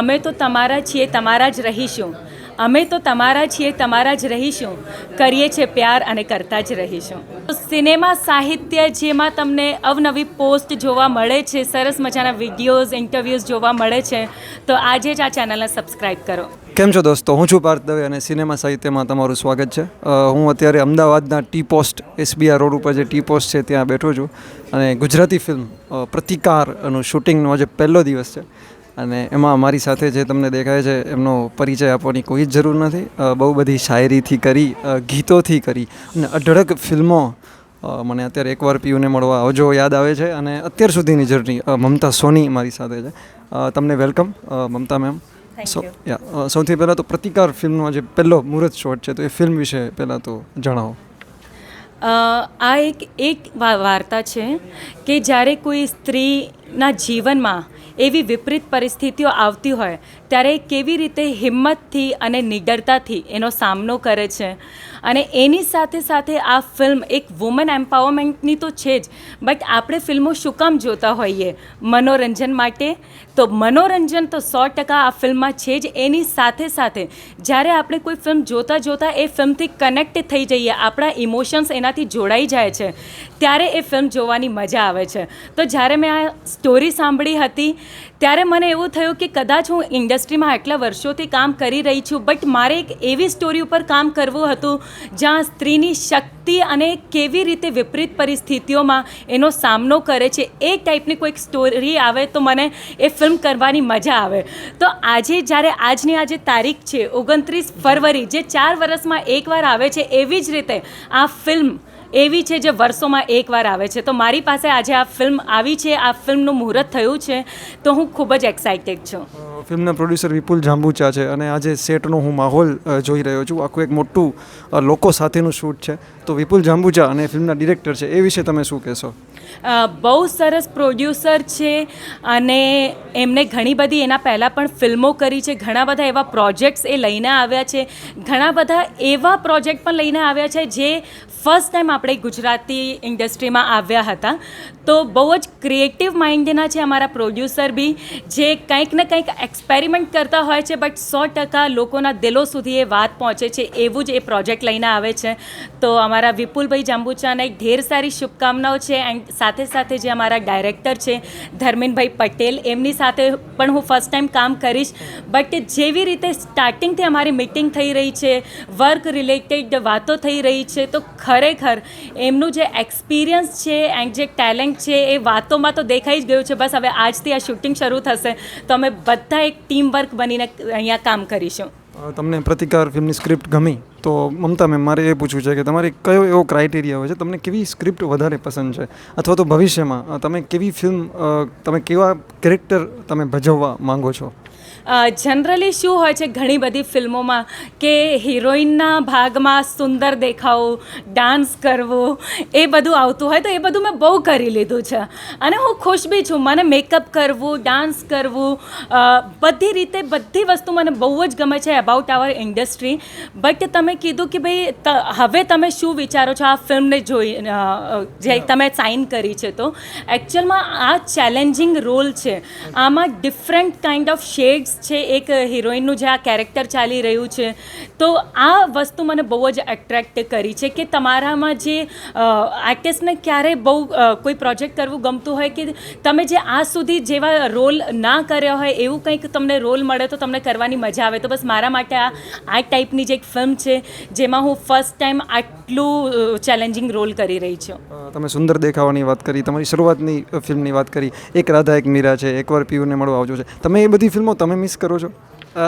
અમે તો તમારા છીએ, તમારા જ રહીશું. અમે તો તમારા છીએ, તમારા જ રહીશું. કરીએ છીએ પ્યાર અને કરતા જ રહીશું. સિનેમા સાહિત્ય જેમાં તમને અવનવી પોસ્ટ જોવા મળે છે, સરસ મજાના વિડીયોઝ, ઇન્ટરવ્યૂઝ જોવા મળે છે, તો આજે જ આ ચેનલને સબસ્ક્રાઈબ કરો. કેમ છો દોસ્તો? હું છું પાર્થ દવે અને સિનેમા સાહિત્યમાં તમારું સ્વાગત છે. હું અત્યારે અમદાવાદના ટી પોસ્ટ, એસબીઆર રોડ ઉપર જે ટી પોસ્ટ છે, ત્યાં બેઠો છું. અને ગુજરાતી ફિલ્મ પ્રતિકારનું શૂટિંગનો આજે પહેલો દિવસ છે. અને એમાં અમારી સાથે જે તમને દેખાય છે એમનો પરિચય આપવાની કોઈ જ જરૂર નથી. બહુ બધી શાયરીથી કરી ગીતોથી કરી અને અઢળક ફિલ્મો મને અત્યારે એકવાર પીયુને મળવા આવજો યાદ આવે છે અને અત્યાર સુધીની જર્ની મમતા સોની મારી સાથે છે. તમને વેલકમ મમતા મેમ. સો યા સૌથી પહેલાં તો પ્રતિકાર ફિલ્મનો જે પહેલો મુહૂર્ત શોટ છે તો એ ફિલ્મ વિશે પહેલાં તો જણાવો. આ એક એક વાર્તા છે કે જ્યારે કોઈ સ્ત્રીના જીવનમાં એવી વિપરીત પરિસ્થિતિઓ આવતી હોય, ત્યારે કેવી રીતે હિંમતથી અને નિડરતાથી એનો સામનો કરે છે? અને એની સાથે સાથે આ ફિલ્મ એક વુમન એમ્પાવરમેન્ટની તો છે જ. બટ આપણે ફિલ્મો શું કામ જોતા હોઈએ? મનોરંજન માટે. તો મનોરંજન તો સો ટકા આ ફિલ્મમાં છે જ. એની સાથે સાથે જ્યારે આપણે કોઈ ફિલ્મ જોતાં જોતાં એ ફિલ્મથી કનેક્ટ થઈ જઈએ, આપણા ઇમોશન્સ એનાથી જોડાઈ જાય છે, ત્યારે એ ફિલ્મ જોવાની મજા આવે છે. તો જ્યારે મેં આ સ્ટોરી સાંભળી હતી, ત્યારે મને એવું થયું કે કદાચ હું ઇન્ડસ્ટ્રીમાં આટલા વર્ષોથી કામ કરી રહી છું બટ મારે એક એવી સ્ટોરી ઉપર કામ કરવું હતું જ્યાં સ્ત્રીની શક્તિ અને કેવી રીતે વિપરીત પરિસ્થિતિઓમાં એનો સામનો કરે છે એ ટાઈપની કોઈક સ્ટોરી આવે તો મને એ ફિલ્મ કરવાની મજા આવે. તો આજે જ્યારે આજની આજે તારીખ છે, ઓગણત્રીસ ફરવરી, જે ચાર વર્ષમાં એકવાર આવે છે, એવી જ રીતે આ ફિલ્મ એવી છે જે વર્ષોમાં એકવાર આવે છે. તો મારી પાસે આજે આ ફિલ્મ આવી છે. આ ફિલ્મનું મુહૂર્ત થયું છે. તો હું ખૂબ જ એક્સાઇટેડ છું. ફિલ્મના પ્રોડ્યુસર વિપુલ જાંબુચા છે અને આજે સેટનો હું માહોલ જોઈ રહ્યો છું. આખું એક મોટું લોકો સાથેનું શૂટ છે. તો વિપુલ જાંબુચા અને ફિલ્મના ડિરેક્ટર છે. એ વિશે તમે શું કહેશો? બહુ સરસ પ્રોડ્યુસર છે અને એમને ઘણી બધી એના પહેલાં પણ ફિલ્મો કરી છે. ઘણા બધા એવા પ્રોજેક્ટ્સ એ લઈને આવ્યા છે. ઘણા બધા એવા પ્રોજેક્ટ પણ લઈને આવ્યા છે જે ફર્સ્ટ ટાઈમ આપણે ગુજરાતી ઇન્ડસ્ટ્રીમાં આવ્યા હતા. તો બહુ જ ક્રિએટિવ માઇન્ડના છે અમારા પ્રોડ્યુસર બી, જે કંઈક ને કંઈક એક્સપેરિમેન્ટ કરતા હોય છે, બટ સો ટકા લોકોના દિલો સુધી એ વાત પહોંચે છે. એવું જ એ પ્રોજેક્ટ લઈને આવે છે. તો અમારા વિપુલભાઈ જાંબુચાને ઢેર સારી શુભકામનાઓ છે. એન્ડ સાથે સાથે જે અમારા ડાયરેક્ટર છે, ધર્મેનભાઈ પટેલ, એમની સાથે પણ હું ફર્સ્ટ ટાઈમ કામ કરીશ. બટ જેવી રીતે સ્ટાર્ટિંગથી અમારી મિટિંગ થઈ રહી છે વર્ક રિલેટેડ વાતો થઈ રહી છે, તો ખરેખર એમનું જે એક્સપિરિયન્સ છે એન્ડ જે ટેલેન્ટ છે, એ વાતોમાં તો દેખાઈ જ ગયું છે. બસ હવે આજથી આ શૂટિંગ શરૂ થશે. તો અમે બધા એક ટીમ વર્ક બનીને અહીંયા કામ કરીશું. તમને પ્રતિકાર ફિલ્મની સ્ક્રિપ્ટ ગમી? તો મમતા મેમ, મારે એ પૂછવું છે કે તમારે કયો એવો ક્રાઇટેરિયા હોય છે? તમને કેવી સ્ક્રિપ્ટ વધારે પસંદ છે? અથવા તો ભવિષ્યમાં તમે કેવી ફિલ્મ તમે કેવા કેરેક્ટર તમે ભજવવા માંગો છો? જનરલી શું હોય છે ઘણી બધી ફિલ્મોમાં કે હિરોઈનના ભાગમાં સુંદર દેખાવું ડાન્સ કરવો એ બધું આવતું હોય તો એ બધું મેં બહુ કરી લીધું છે. અને હું ખુશ બી છું મને મેકઅપ કરવું ડાન્સ કરવું બધી રીતે બધી વસ્તુ મને બહુ જ ગમે છે અબાઉટ આવર ઇન્ડસ્ટ્રી બટ તમે કીધું કે ભાઈ હવે તમે શું વિચારો છો આ ફિલ્મને જોઈ જે તમે સાઇન કરી છે તો? એકચ્યુઅલમાં આ ચેલેન્જિંગ રોલ છે. આમાં ડિફરન્ટ કાઇન્ડ ઓફ શેડ્સ છે, એક હિરોઈનનું જે આ કેરેક્ટર ચાલી રહ્યું છે. તો આ વસ્તુ મને બહુ જ એટ્રેક્ટ કરી છે કે તમારામાં જે આર્ટિસ્ટને ક્યારેય બહુ કોઈ પ્રોજેક્ટ કરવું ગમતું હોય કે તમે જે આજ સુધી જેવા રોલ ના કર્યા હોય, એવું કંઈક તમને રોલ મળે તો તમને કરવાની મજા આવે. તો બસ મારા માટે આ આ ટાઈપની જે એક ફિલ્મ છે, જેમાં હું ફર્સ્ટ ટાઈમ આટલું ચેલેન્જિંગ રોલ કરી રહી છું. તમે સુંદર દેખાવાની વાત કરી, તમારી શરૂઆતની ફિલ્મની વાત કરી, એક રાધા, એક મીરા છે, એકવાર પીયુને મળવા આવજો છે. તમે એ બધી ફિલ્મો તમે મિસ કરો છો?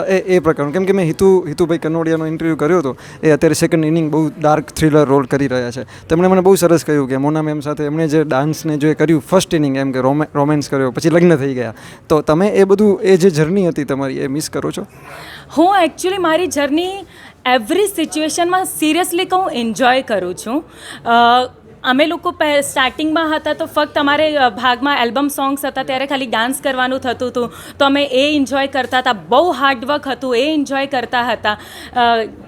એ એ પ્રકારનું. કેમ કે મેં હિતુ, હિતુભાઈ કનોડિયાનો ઇન્ટરવ્યૂ કર્યો હતો, એ અત્યારે સેકન્ડ ઇનિંગ બહુ ડાર્ક થ્રિલર રોલ કરી રહ્યા છે. તેમણે મને બહુ સરસ કહ્યું કે મોના મેમ સાથે એમણે જે ડાન્સને જે કર્યું ફર્સ્ટ ઇનિંગ એમ કે રોમેન્સ કર્યો, પછી લગ્ન થઈ ગયા. તો તમે એ બધું, એ જે જર્ની હતી તમારી, એ મિસ કરો છો? હું એકચ્યુઅલી મારી જર્ની એવરી સિચ્યુએશનમાં સિરિયસલી કહું એન્જોય કરું છું. અમે લોકો સ્ટાર્ટિંગમાં હતા તો ફક્ત અમારે ભાગમાં એલ્બમ સોંગ્સ હતા, ત્યારે ખાલી ડાન્સ કરવાનું થતું હતું. તો અમે એ એન્જોય કરતા હતા. બહુ હાર્ડવર્ક હતું, એ એન્જોય કરતા હતા.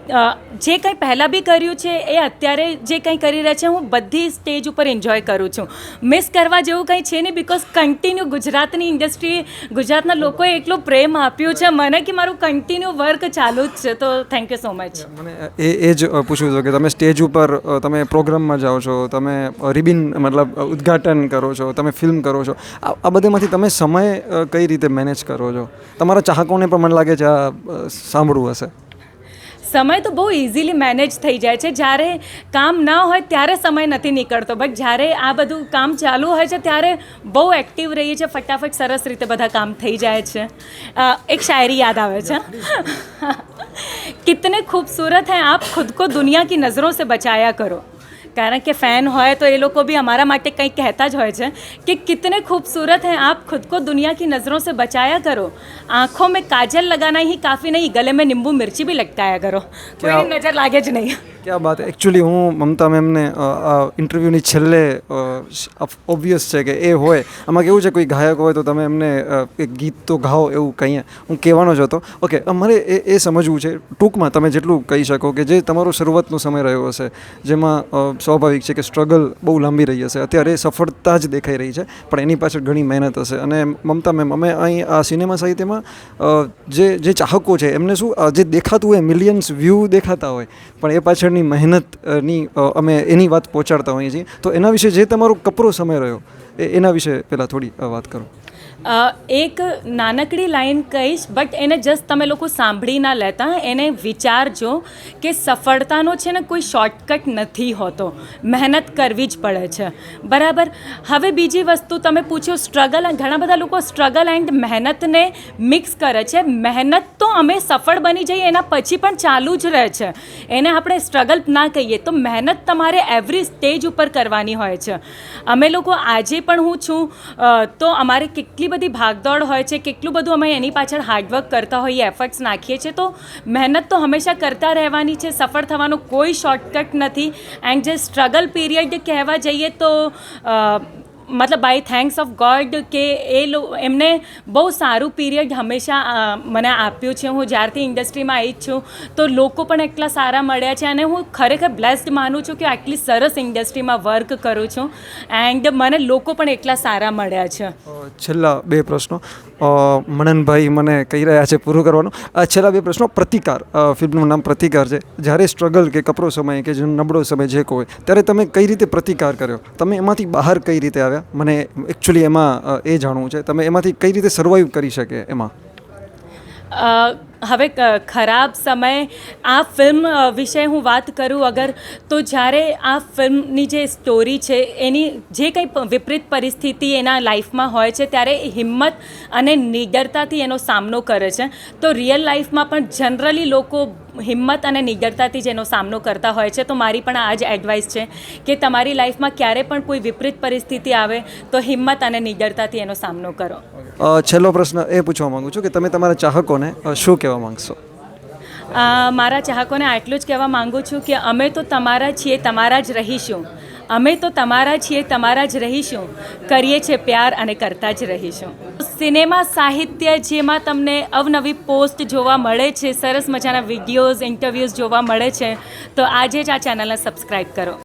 જે કંઈ પહેલાં બી કર્યું છે એ અત્યારે જે કંઈ કરી રહ્યા છે, હું બધી સ્ટેજ ઉપર એન્જોય કરું છું. મિસ કરવા જેવું કંઈ છે નહીં બિકોઝ કન્ટિન્યુ ગુજરાતની ઇન્ડસ્ટ્રી ગુજરાતના લોકોએ એટલો પ્રેમ આપ્યો છે મને કે મારું કન્ટિન્યુ વર્ક ચાલુ જ છે. તો થેન્ક યુ સો મચ મને એ એ જ પૂછવું હતું કે તમે સ્ટેજ ઉપર તમે પ્રોગ્રામમાં જાઓ છો, તમે રિબિન, મતલબ ઉદ્ઘાટન કરો છો, તમે ફિલ્મ કરો છો, આ બધેમાંથી તમે સમય કઈ રીતે મેનેજ કરો છો? તમારા ચાહકોને પણ મને લાગે છે આ સાંભળવું હશે. સમય તો બહુ ઇઝીલી મેનેજ થઈ જાય છે. જ્યારે કામ ના હોય ત્યારે સમય નથી નીકળતો. બટ જ્યારે આ બધું કામ ચાલુ હોય છે ત્યારે બહુ એક્ટિવ રહીએ છીએ. ફટાફટ સરસ રીતે બધા કામ થઈ જાય છે. એક શાયરી યાદ આવે છે. કિતને ખૂબસૂરત હૈ આપ ખુદ કો દુનિયા કી નજરો સે બચાયા કરો. કારણ કે ફેન હોય તો એ લોકો બી અમારા માટે કંઈક કહેતા જ હોય છે કે કિતને खूबसूरत हैं आप खुद को दुनिया की नज़रों से बचाया करो આંખોं में काजल लगाना ही काफ़ी नहीं गले में नींबू मिर्ची भी लटकाया करो કોઈની નજર લાગે જ નહીં ક્યાં બાત? એકચ્યુઅલી હું મમતા મેમને ઇન્ટરવ્યૂની છેલ્લે ઓબ્વિયસ છે કે એ હોય. આમાં કેવું છે, કોઈ ગાયક હોય તો તમે એમને એક ગીત તો ગાઓ એવું કહીએ. હું કહેવાનો જ હતો. ઓકે મારે એ એ સમજવું છે. ટૂંકમાં તમે જેટલું કહી શકો કે જે તમારો શરૂઆતનો સમય રહ્યો હશે, જેમાં સ્વાભાવિક છે કે સ્ટ્રગલ બહુ લાંબી રહી હશે. અત્યારે સફળતા જ દેખાઈ રહી છે, પણ એની પાછળ ઘણી મહેનત હશે. અને મમતા મેમ, અમે અહીં આ સિનેમા સાહિત્યમાં જે જે ચાહકો છે, એમને શું જે દેખાતું હોય મિલિયન્સ વ્યૂ દેખાતા હોય, પણ એ પાછળની મહેનતની અમે એની વાત પહોંચાડતા હોઈએ છીએ. તો એના વિશે જે તમારો કપરો સમય રહ્યો એના વિશે પહેલાં થોડી વાત કરો. એક નાનકડી લાઈન કહીશ, બટ એને જસ્ટ તમે લોકો સાંભળી ના લેતા. એને વિચારજો કે સફળતાનો છે ને કોઈ શોર્ટકટ નથી હોતો. મહેનત કરવી જ પડે છે. બરાબર? હવે બીજી વસ્તુ તમે પૂછ્યો સ્ટ્રગલ ઘણા બધા લોકો સ્ટ્રગલ એન્ડ મહેનતને મિક્સ કરે છે. મહેનત તો અમે સફળ બની જઈએ, એના પછી પણ ચાલુ જ રહે છે. એને આપણે સ્ટ્રગલ ના કહીએ, તો મહેનત તમારે એવરી સ્ટેજ ઉપર કરવાની હોય છે. અમે લોકો આજે પણ હું છું તો અમારે કેટલી બધી ભાગદોડ હોય છે, કેટલું બધું અમે એની પાછળ હાર્ડવર્ક કરતા હોઈએ એફર્ટ્સ નાખીએ છીએ, તો મહેનત તો હંમેશા કરતા રહેવાની છે, સફળ થવાનો કોઈ શોર્ટકટ નથી. એન્ડ જે સ્ટ્રગલ પીરિયડ કહેવા જઈએ તો મતલબ બાય થેન્ક્સ ઓફ ગોડ કે એ એમને બહુ સારું પીરિયડ હંમેશા મને આપ્યું છે. હું જ્યારથી ઇન્ડસ્ટ્રીમાં આવી છું, તો લોકો પણ એટલા સારા મળ્યા છે અને હું ખરેખર બ્લેસ્ડ માનું છું કે આટલી સરસ ઇન્ડસ્ટ્રીમાં વર્ક કરું છું એન્ડ મને લોકો પણ એટલા સારા મળ્યા છે. છેલ્લા બે પ્રશ્નો. મનનભાઈ મને કહી રહ્યા છે પૂરું કરવાનું. છેલ્લા બે પ્રશ્નો. પ્રતિકાર. ફિલ્મનું નામ પ્રતિકાર છે. જ્યારે સ્ટ્રગલ કે કપરો સમય કે જે નબળો સમય જે કોઈ ત્યારે તમે કઈ રીતે પ્રતિકાર કર્યો? તમે એમાંથી બહાર કઈ રીતે આવ્યા? મને એકચ્યુઅલી એમાં એ જાણવું છે. તમે એમાંથી કઈ રીતે સર્વાઈવ કરી શકે એમાં? હવે ખરાબ સમય આ ફિલ્મ વિશે હું વાત કરું, અગર તો જ્યારે આ ફિલ્મની જે સ્ટોરી છે, એની જે કંઈ વિપરીત પરિસ્થિતિ એના લાઈફમાં હોય છે, ત્યારે હિંમત અને નિડરતાથી એનો સામનો કરે છે. તો રિયલ લાઈફમાં પણ જનરલી લોકો હિંમત અને નિડરતાથી જ એનો સામનો કરતા હોય છે. તો મારી પણ આ જ એડવાઇસ છે કે તમારી લાઈફમાં ક્યારે પણ કોઈ વિપરીત પરિસ્થિતિ આવે, તો હિંમત અને નિડરતાથી એનો સામનો કરો. છેલ્લો પ્રશ્ન એ પૂછવા માંગુ છું કે તમે તમારા ચાહકોને શું કહેવા માંગશો? અ, મારા ચાહકોને આટલું જ કહેવા માંગુ છું કે અમે તો તમારા છીએ તમારા જ રહીશું. અમે તો તમારા છીએ તમારા જ રહીશું. કરીએ છીએ પ્યાર અને કરતા જ રહીશું. સિનેમા સાહિત્ય જેમાં તમને અવનવી પોસ્ટ જોવા મળે છે સરસ મજાના વિડીયોઝ ઇન્ટરવ્યૂઝ જોવા મળે છે તો આજે જ આ ચેનલને સબસ્ક્રાઈબ કરો.